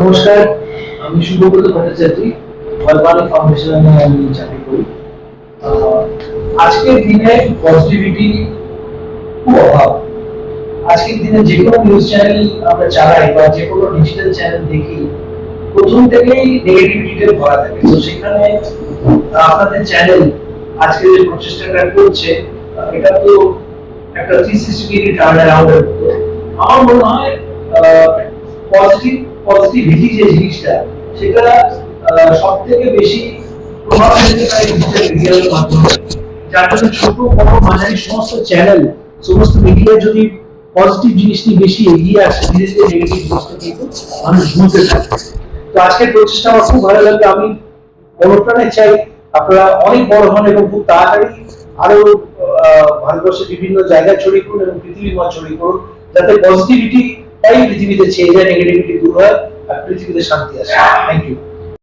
নমস্কার, আমি শুভব্রত ভট্টাচার্য ওয়ালবানি ফাউন্ডেশনে আমি চাকরি করি। আজকের দিনে পজিটিভিটি খুব অভাব। আজকের দিনে যে কোনো নিউজ চ্যানেল আমরা চালাই বা যে কোনো ডিজিটাল চ্যানেল দেখি, প্রথম থেকেই নেগেটিভিটিতে ভরা থাকে। তো সেখানে আপনাদের চ্যানেল আজকে যে প্রচেষ্টাটা করছে এটা তো একটা থ্রি সিক্সটি ডিগ্রি টার্ন অ্যারাউন্ডের আমার মনে হয় পজিটিভ পজিটিভিটি যে জিনিসটা, সেটা সব থেকে বেশি প্রভাব ফেলতে পারে ডিজিটাল মিডিয়ার মাধ্যমে। যার জন্য ছোট, বড়, মাঝারি সমস্ত চ্যানেল সমস্ত মিডিয়া যদি পজিটিভ জিনিসটি বেশি এগিয়ে আসে, ধীরে ধীরে নেগেটিভ জিনিসটা কিন্তু মানুষ বুঝতে থাকে তো আজকের প্রচেষ্টা আমার খুব ভালো লাগল। আমি অনুপ্রাণে চাই আপনারা অনেক বড় হন এবং খুব তাড়াতাড়ি আরও ভারতবর্ষের বিভিন্ন জায়গায় ছড়িয়ে করুন এবং পৃথিবীর মধ্যে ছড়িয়ে করুন যাতে পজিটিভিটি তাই পৃথিবীতে ছেয়ে যায় নেগেটিভিটি দূর হয় আর পৃথিবীতে শান্তি আসে। Thank you